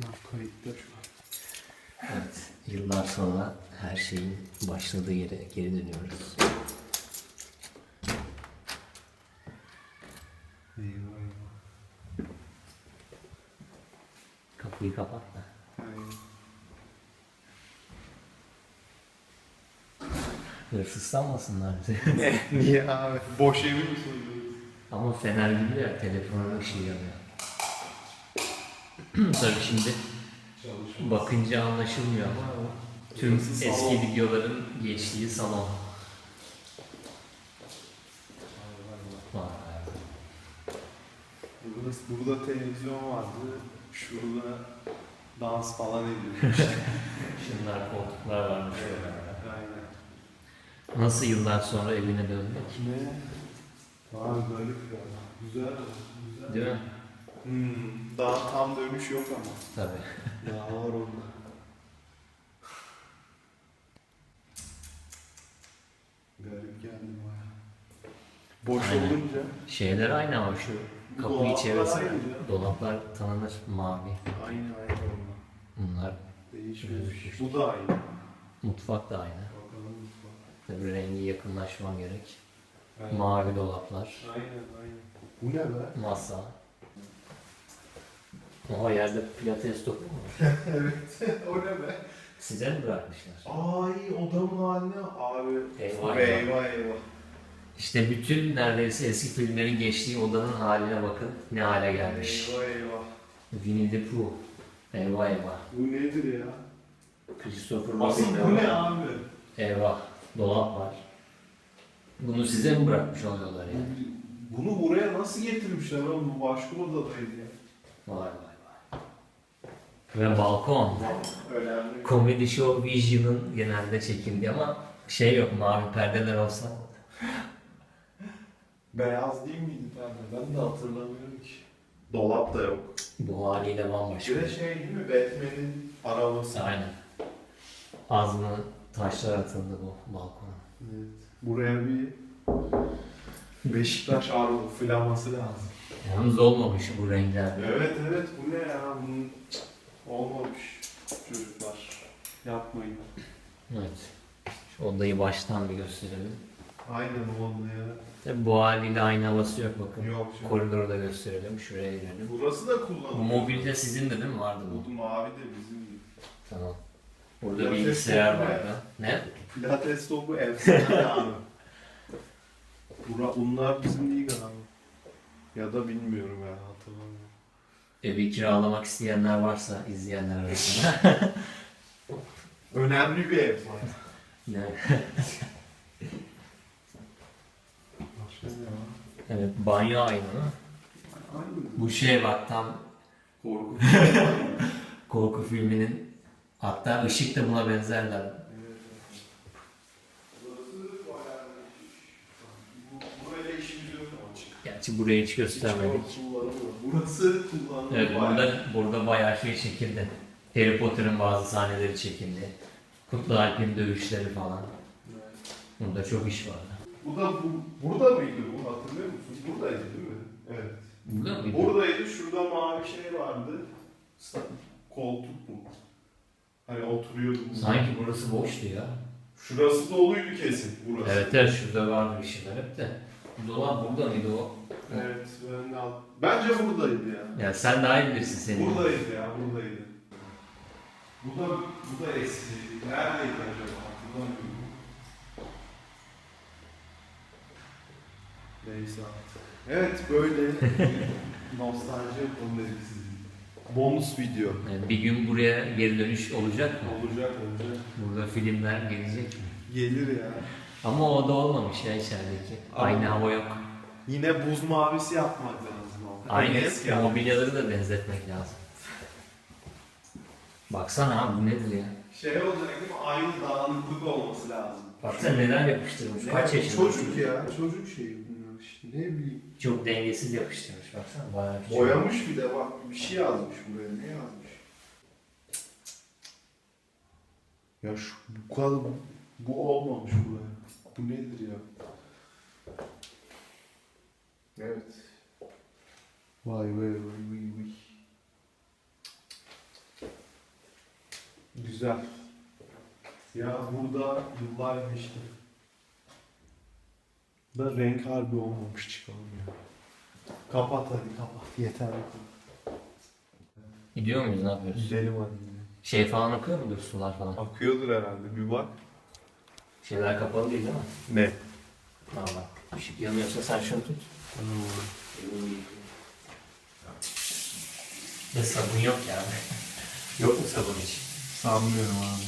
Şu an. Evet, yıllar sonra her şeyin başladığı yere geri dönüyoruz. Eyvah eyvah. Kapıyı kapatma. Aynen. Hırsızlanmasınlar bize. Ne? Niye abi? Boş evi mi soruyoruz? Ama fener gibi ya, telefonun ışığı yanıyor. Tabii şimdi bakınca anlaşılmıyor ama tüm eski videoların geçtiği salon. Vay. Burası, burada televizyon vardı. Şurada dans falan ediyormuş. Şunlar koltuklar varmış öyle. Aynen. Nasıl yıllar sonra evine dönmek? Ne? Var garip ya. Güzel. Güzel. Değil mi? Hmm, daha tam dönüş yok ama. Tabii. Daha var orada. Garip geldi baya. Boş Aynen. olunca Şeyler aynı ama şu kapıyı Dolaplar aynı ya. dolaplar tanınır mavi. aynı aynı oldu. Bunlar Değişmemiş. Bu da aynı. mutfak da aynı. Bakalım mutfak. Tabii rengi yakınlaşman gerek. Aynen. Mavi dolaplar, Aynen aynen. Bu ne be? masa. O yerde pilates topu mu? evet. o ne be? Size mi bırakmışlar? Ay odamın haline abi. Eyvah, eyvah eyvah. İşte bütün neredeyse eski filmlerin geçtiği odanın haline bakın ne hale gelmiş. Eyvah eyvah. Winnie the Pooh. Eyvah eyvah. Bu nedir ya? Christopher Asıl bu ne abi? Eyvah. Dolap var. Bunu size mi bırakmış oluyorlar yani? Bunu buraya nasıl getirmişler oğlum? Bu başka odadaydı ya. Vay vay. Ve balkon. Önemli. Comedy Show Vision'ın genelde çekildiği ama şey yok mavi perdeler olsa. Beyaz değil miydi perde? Ben de hatırlamıyorum ki. Dolap da yok. Bu haliyle bambaşka. Bir de şey değil mi? Batman'in arabası. Aynen. Mı taşlar atıldı bu balkona. Evet. Buraya bir Beşiktaş araba flaması lazım. Yalnız olmamış bu renkler. Evet evet bu ne ya? Bunun olmamış çocuklar. Yapmayın. Evet. Şu odayı baştan bir gösterelim. Aynen oldu ya. Tabii bu haliyle aynı havası yok bakın. Yok canım. Koridoru da gösterelim. Şuraya girelim. Burası da Bu kullanılıyor. mobilde sizin de değil mi vardı bu? Bu mavi de bizim. Tamam. Burada Pilates bilgisayar ne? vardı. Ne? Pilates topu efsane abi. Bura, bunlar bizim değil galiba. Ya da bilmiyorum ya hatırlamıyorum. Evi kiralamak isteyenler varsa izleyenler arasında. Önemli bir ev var. ne? Başka ne var? Evet banyo aynı. Bu şey bak tam Korku. korku filminin hatta ışık da buna benzerler. Gerçi burayı hiç göstermedik. Burası kullanılıyor. Evet burada, burada bayağı şey çekildi. Harry Potter'ın bazı sahneleri çekildi. Kutlu Alp'in dövüşleri falan. Evet. Burada çok iş vardı. Bu da bu, burada mıydı bu hatırlıyor musun? Buradaydı değil mi? Evet. Burada mıydı? Buradaydı şurada mavi şey vardı. Koltuk mu? Hani oturuyordu. Sanki burası boştu ya. Şurası doluydu kesin burası. Evet evet şurada vardı bir şeyler hep de. Dolap burada mıydı o? Evet ben de al- Bence buradaydı ya. Ya sen daha iyi bilirsin senin. Buradaydı ya buradaydı. Bu da bu da eski. Neredeydi acaba? Hatırlamıyorum. Neyse artık. Evet böyle nostalji yapalım dedik sizin. Bonus video. Yani bir gün buraya geri dönüş olacak mı? Olacak olacak. Burada filmler gelecek mi? Gelir ya. Ama o da olmamış ya içerideki. Ama- Aynı hava yok. Yine buz mavisi yapmak lazım. Aynı eski mobilyaları da benzetmek lazım. Baksana abi bu nedir ya? Şey olacak değil mi? Aynı dağınıklık olması lazım. Baksana neler yapıştırmış. Kaç yaşında? Çocuk ya. Çocuk şeyi bunlar işte. Ne bileyim. Çok dengesiz yapıştırmış baksana. Bayağı küçük. Boyamış bir de bak bir şey yazmış buraya. Ne yazmış? Ya şu bu kadar bu olmamış buraya. Bu nedir ya? Evet. Vay vay vay vay vay. Güzel. Ya burada yıllar geçti. Da renk harbi olmamış çıkalım ya. Kapat hadi kapat. Yeter. Gidiyor muyuz ne yapıyoruz? Gidelim hadi. Şey falan akıyor mudur sular falan? Akıyordur herhalde bir bak. Şeyler kapalı değil değil mi? Ne? Valla. Işık yanıyorsa sen şunu tut. Ve sabun yok yani. yok mu sabun hiç? Sanmıyorum abi.